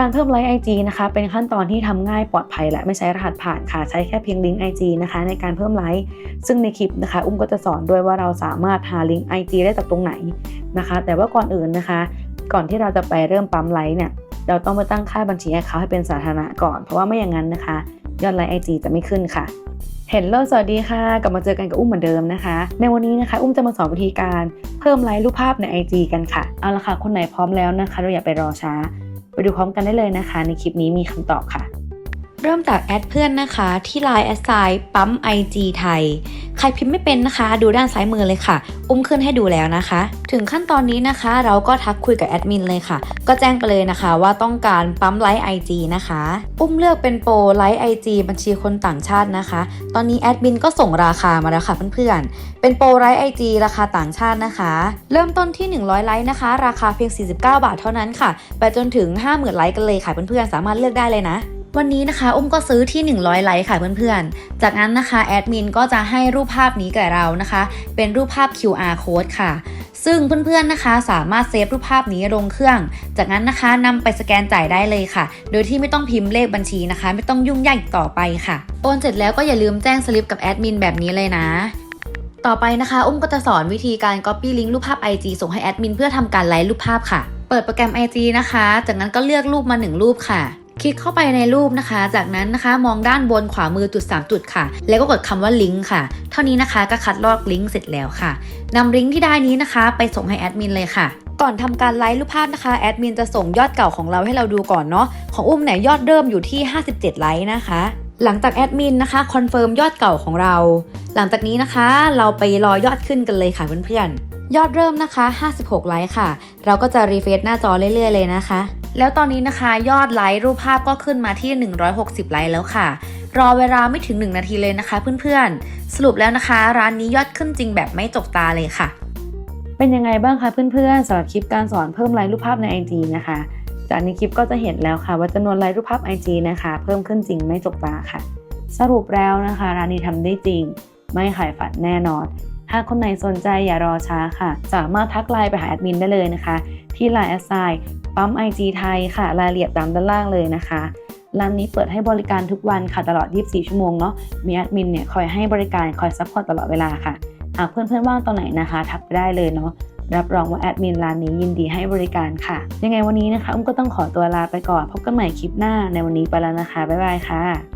การเพิ่มไลค์ IG นะคะ เป็นขั้นตอนที่ทำง่ายปลอดภัยและไม่ใช้รหัสผ่านค่ะ ใช้แค่เพียงลิงก์ IG นะคะในการเพิ่มไลค์ซึ่งในคลิปนะคะ อุ้มก็จะสอนด้วยว่าเราสามารถหาลิงก์ IG ได้จากตรงไหนนะคะ แต่ว่าก่อนอื่นนะคะ ก่อนที่เราจะไปเริ่มปั๊มไลค์เนี่ยเราต้องไปตั้งค่าบัญชีแอคเคาท์ให้เป็นสาธารณะก่อน เพราะว่าไม่อย่างนั้นนะคะ ยอดไลค์ IG จะไม่ขึ้นค่ะเห็นโลสวัสดีค่ะ กลับมาเจอกันกับอุ้มเหมือนเดิมนะคะ ในวันนี้นะคะ อุ้มจะมาสอนวิธีการเพิ่มไลค์รูปภาพใน IG กันค่ะ เอาละค่ะ คนไหนพร้อมแล้วนะคะ เราอย่าไปรอช้า ไปดูพร้อมกันได้เลยนะคะ ในคลิปนี้มีคำตอบค่ะ เริ่มจากแอดเพื่อนนะคะ ที่ Line แอดไซน์ปั๊ม IG ไทย ใครพิมพ์ไม่เป็นนะคะ ดูด้านซ้ายมือเลยค่ะ อุ้มขึ้นให้ดูแล้วนะคะ ถึงขั้นตอนนี้นะคะ เราก็ทักคุยกับแอดมินเลยค่ะ ก็แจ้งไปเลยนะคะว่าต้องการปั๊มไลฟ์ IG นะคะ อุ้มเลือกเป็นโปรไลฟ์ IG บัญชีคนต่างชาตินะคะ ตอนนี้แอดมินก็ส่งราคามาแล้วค่ะเพื่อนๆ เป็นโปรไลฟ์ IG ราคาต่างชาตินะคะ เริ่มต้นที่ 100 ไลค์นะคะ ราคาเพียง 49 บาทเท่านั้นค่ะ ไปจนถึง 50,000 ไลค์กันเลยค่ะเพื่อนๆ สามารถเลือกได้เลยนะ วันนี้นะคะอุ้มก็ซื้อที่ 100 ไลค์ค่ะเพื่อนๆ จากนั้นนะคะแอดมินก็จะให้รูปภาพนี้แก่เรานะคะ เป็นรูปภาพ QR code ค่ะ ซึ่งเพื่อนๆนะคะสามารถเซฟรูปภาพนี้ลงเครื่อง จากนั้นนะคะนำไปสแกนจ่ายได้เลยค่ะ โดยที่ไม่ต้องพิมพ์เลขบัญชีนะคะ ไม่ต้องยุ่งยากต่อไปค่ะโอนเสร็จแล้วก็อย่าลืมแจ้งสลิปกับแอดมินแบบนี้เลยนะต่อไปนะคะ อุ้มก็จะสอนวิธีการ Copy ลิงก์รูปภาพ IG ส่งให้แอดมินเพื่อทำการไลค์รูปภาพค่ะ เปิดโปรแกรม IG นะคะ จากนั้นก็เลือกรูปมา 1 รูปค่ะ ลิกเข้าไปในรูปนะคะ จากนั้นนะคะมองด้านบนขวามือจุด 3 จุดค่ะ แล้วก็กดคำว่าลิงก์ค่ะ เท่านี้นะคะก็คัดลอกลิงก์เสร็จแล้วค่ะนำลิงก์ที่ได้นี้นะคะ ไปส่งให้แอดมินเลยค่ะก่อนทำการไลค์รูปภาพนะคะแอดมินจะส่งยอดเก่าของเราให้เราดูก่อนเนาะของอุ้มเนี่ยยอดเริ่มอยู่ที่ 57 ไลค์นะคะ หลังจากแอดมินนะคะคอนเฟิร์มยอดเก่าของเรา หลังจากนี้นะคะเราไปรอยอดขึ้นกันเลยค่ะเพื่อนๆยอดเริ่มนะคะ 56 ไลค์ค่ะ เราก็จะรีเฟซหน้าจอเรื่อยๆเลยนะคะ แล้วตอนนี้นะคะยอดไลค์รูปภาพก็ขึ้นมาที่ 160 ไลค์แล้วค่ะ รอเวลาไม่ถึง 1 นาทีเลยนะคะเพื่อนๆ สรุปแล้วนะคะ ร้านนี้ยอดขึ้นจริงแบบไม่จกตาเลยค่ะ เป็นยังไงบ้างคะเพื่อนๆสำหรับคลิปการสอนเพิ่มไลค์รูปภาพใน IG นะคะ จากในคลิปก็จะเห็นแล้วค่ะ ว่าจำนวนไลค์รูปภาพ IG นะคะ เพิ่มขึ้นจริงไม่จกตาค่ะ สรุปแล้วนะคะ ร้านนี้ทำได้จริง ไม่ขายฝันแน่นอน ถ้าคนไหนสนใจอย่ารอช้าค่ะ สามารถทักไลน์ไปหาแอดมินได้เลยนะคะ ที่ Line แอดไซน์ปั๊ม IG ไทยค่ะ รายละเอียดตามด้านล่างเลยนะคะร้านนี้เปิดให้บริการทุกวันค่ะตลอด 24 ชั่วโมงเนาะ มีแอดมินเนี่ยคอยให้บริการคอยซัพพอร์ตตลอดเวลาค่ะ หากเพื่อนๆว่างตอนไหนนะคะ ทักไปได้เลยเนาะ รับรองว่าแอดมินร้านนี้ยินดีให้บริการค่ะ ยังไงวันนี้นะคะอุ้มก็ต้องขอตัวลาไปก่อน พบกันใหม่คลิปหน้าในวันนี้ไปแล้วนะคะ บ๊ายบายค่ะ